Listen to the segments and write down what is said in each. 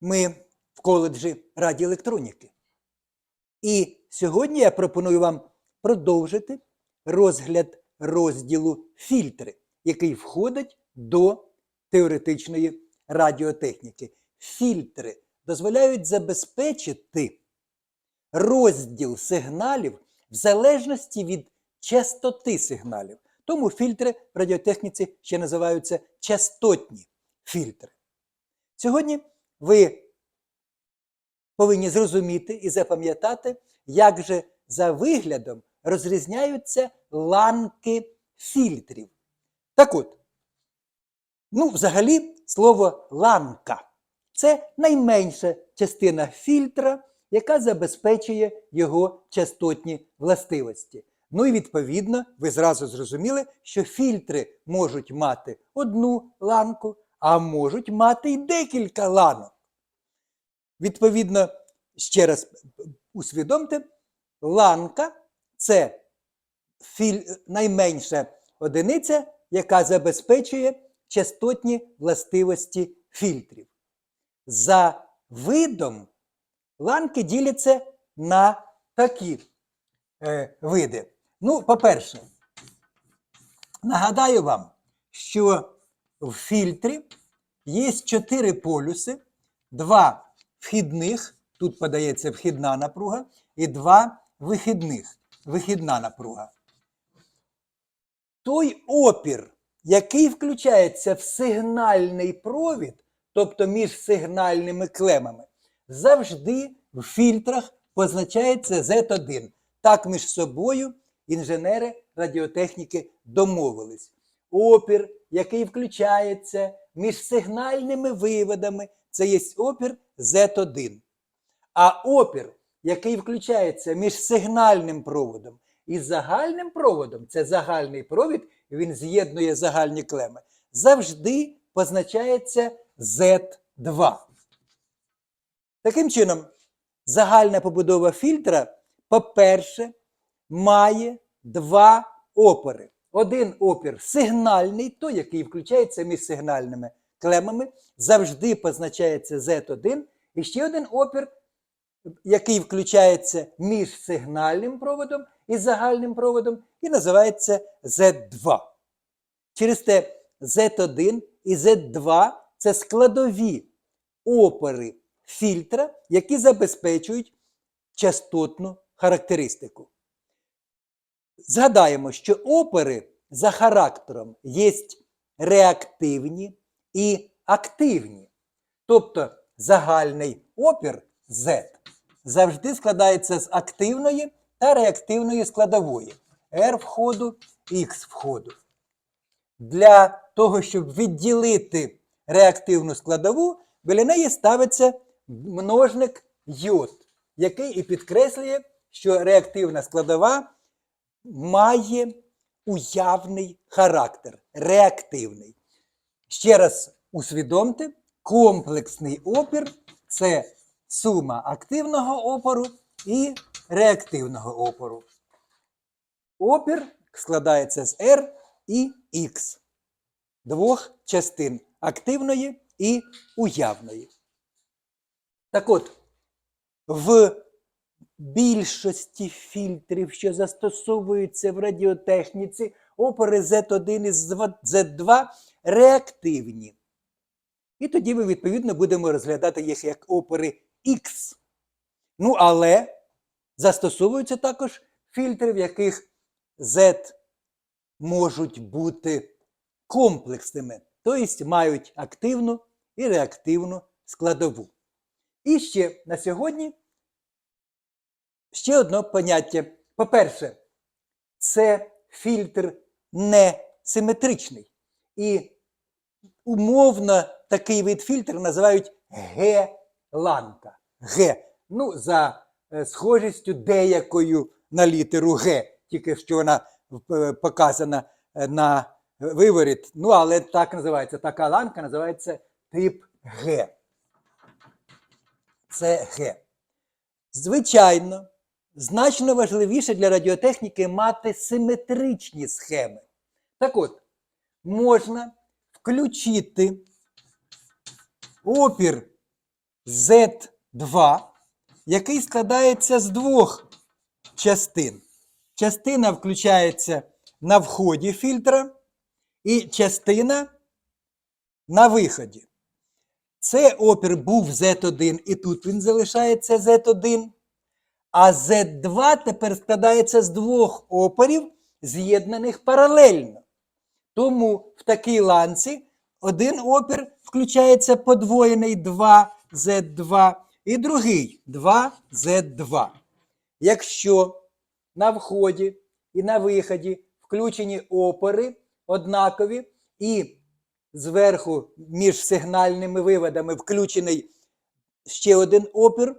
Ми в коледжі радіоелектроніки. І сьогодні я пропоную вам продовжити розгляд розділу фільтри, який входить до теоретичної радіотехніки. Фільтри дозволяють забезпечити розділ сигналів в залежності від частоти сигналів. Тому фільтри в радіотехніці ще називаються частотні фільтри. Сьогодні ви повинні зрозуміти і запам'ятати, як же за виглядом розрізняються ланки фільтрів. Так от, ну, взагалі, слово ланка це найменша частина фільтра, яка забезпечує його частотні властивості. Ну і відповідно, ви зразу зрозуміли, що фільтри можуть мати одну ланку, а можуть мати й декілька ланок. Відповідно, ще раз усвідомте, ланка це найменша одиниця, яка забезпечує частотні властивості фільтрів. За видом ланки діляться на такі е, види. Ну, по-перше, нагадаю вам, що в фільтрі є чотири полюси, два вхідних, тут подається вхідна напруга, і два вихідних, вихідна напруга. Той опір, який включається в сигнальний провід, тобто між сигнальними клемами, завжди в фільтрах позначається Z1. Так між собою інженери радіотехніки домовились. Опір, який включається між сигнальними виводами, це є опір Z1. А опір, який включається між сигнальним проводом і загальним проводом, це загальний провід, він з'єднує загальні клеми, завжди позначається Z2. Таким чином, загальна побудова фільтра, по-перше, має два опори. Один опір сигнальний, той, який включається між сигнальними клемами, завжди позначається Z1. І ще один опір, який включається між сигнальним проводом і загальним проводом, і називається Z2. Через те Z1 і Z2 це складові опори фільтра, які забезпечують частотну характеристику. Згадаємо, що опери за характером є реактивні і активні. Тобто загальний опір Z завжди складається з активної та реактивної складової R входу, X входу. Для того, щоб відділити реактивну складову, біля неї ставиться множник йод, який і підкреслює, що реактивна складова має уявний характер, реактивний. Ще раз усвідомте, комплексний опір це сума активного опору і реактивного опору. Опір складається з R і X двох частин активної і уявної. Так от, в більшості фільтрів, що застосовуються в радіотехніці, опори Z1 і Z2 реактивні. І тоді ми, відповідно, будемо розглядати їх як опори X. Ну, але застосовуються також фільтри, в яких Z можуть бути комплексними, тобто мають активну і реактивну складову. І ще на сьогодні ще одне поняття. По-перше, це фільтр несиметричний. І умовно такий вид фільтр називають Г-ланка. Г. Ну, за е, схожістю деякою на літеру Г, тільки що вона е, показана е, на виворіт. Ну, але так називається. Така ланка називається тип Г. Це Г. Звичайно, значно важливіше для радіотехніки мати симетричні схеми. Так от, можна включити опір Z2, який складається з двох частин. Частина включається на вході фільтра і частина на виході. Це опір був Z1, і тут він залишається Z1. А Z2 тепер складається з двох опорів, з'єднаних паралельно. Тому в такій ланці один опір включається подвоєний 2Z2 і другий 2Z2. Якщо на вході і на виході включені опори однакові, і зверху між сигнальними виводами включений ще один опір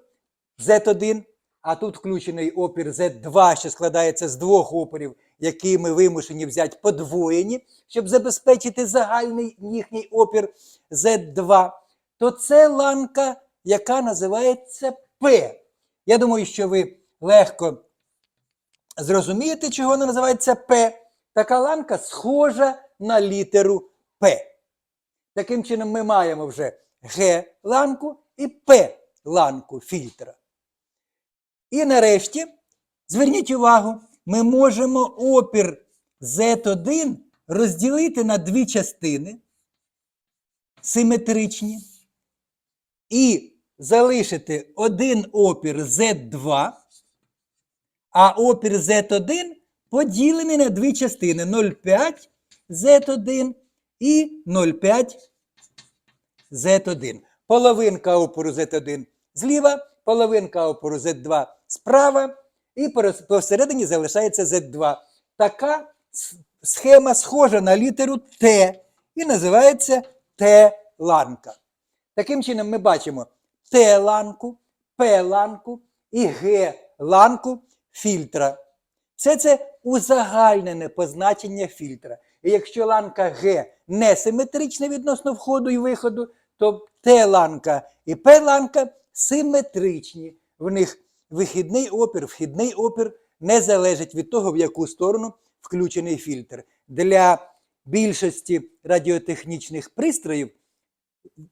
Z1, а тут включений опір Z2, що складається з двох опорів, які ми вимушені взяти подвоєні, щоб забезпечити загальний їхній опір Z2, то це ланка, яка називається P. Я думаю, що ви легко зрозумієте, чого вона називається П. Така ланка схожа на літеру П. Таким чином, ми маємо вже Г-ланку і П-ланку фільтра. І нарешті, зверніть увагу, ми можемо опір Z1 розділити на дві частини симетричні і залишити один опір Z2, а опір Z1 поділений на дві частини 0,5 Z1 і 0,5 Z1. Половинка опору Z1 зліва, половинка опору Z2 справа, і посередині залишається Z2. Така схема схожа на літеру Т і називається Т-ланка. Таким чином, ми бачимо Т-ланку, П-ланку і Г-ланку фільтра. Все це узагальнене позначення фільтра. І якщо ланка Г несиметрична відносно входу і виходу, то Т-ланка і П-ланка симетричні. В них вихідний опір, вхідний опір не залежить від того, в яку сторону включений фільтр. Для більшості радіотехнічних пристроїв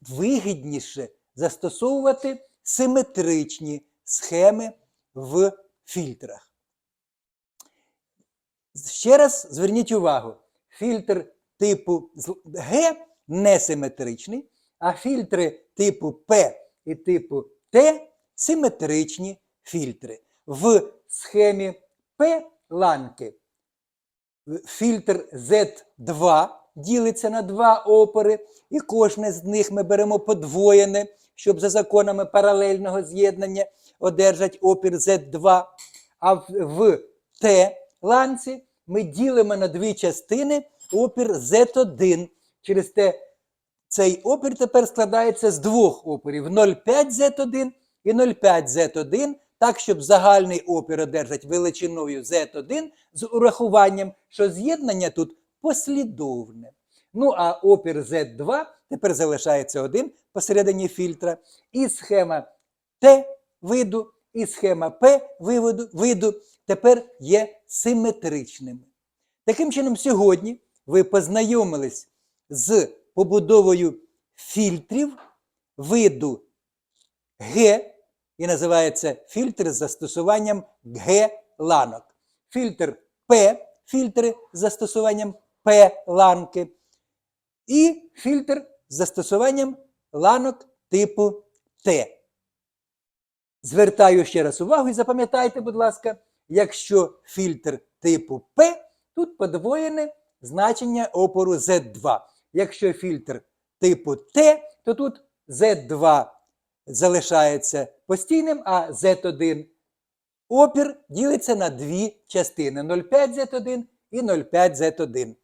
вигідніше застосовувати симетричні схеми в фільтрах. Ще раз зверніть увагу, фільтр типу Г несиметричний, а фільтри типу П і типу Т симетричні фільтри. В схемі П ланки фільтр Z2 ділиться на два опори, і кожне з них ми беремо подвоєне, щоб за законами паралельного з'єднання одержати опір Z2. А в, в Т-ланці ми ділимо на дві частини опір Z1. Через те цей опір тепер складається з двох опорів 0,5 Z1 і 0,5 Z1, так, щоб загальний опір одержать величиною Z1 з урахуванням, що з'єднання тут послідовне. Ну, а опір Z2 тепер залишається один посередині фільтра. І схема Т виду, і схема П виводу, виду тепер є симетричними. Таким чином, сьогодні ви познайомились з побудовою фільтрів виду Г, і називається фільтр з застосуванням Г-ланок. Фільтр П, фільтри з застосуванням П-ланки. І фільтр з застосуванням ланок типу Т. Звертаю ще раз увагу і запам'ятайте, будь ласка, якщо фільтр типу П, тут подвоєне значення опору Z2. Якщо фільтр типу Т, то тут Z2 залишається постійним, а Z1 опір ділиться на дві частини 0,5 Z1 і 0,5 Z1.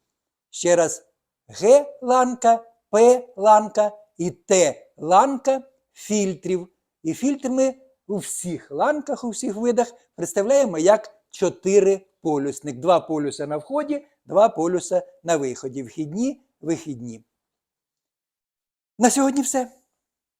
Ще раз, Г-ланка, П-ланка і Т-ланка фільтрів. І фільтр ми у всіх ланках, у всіх видах представляємо як чотири полюсник. Два полюса на вході, два полюса на виході. Вхідні, вихідні. На сьогодні все.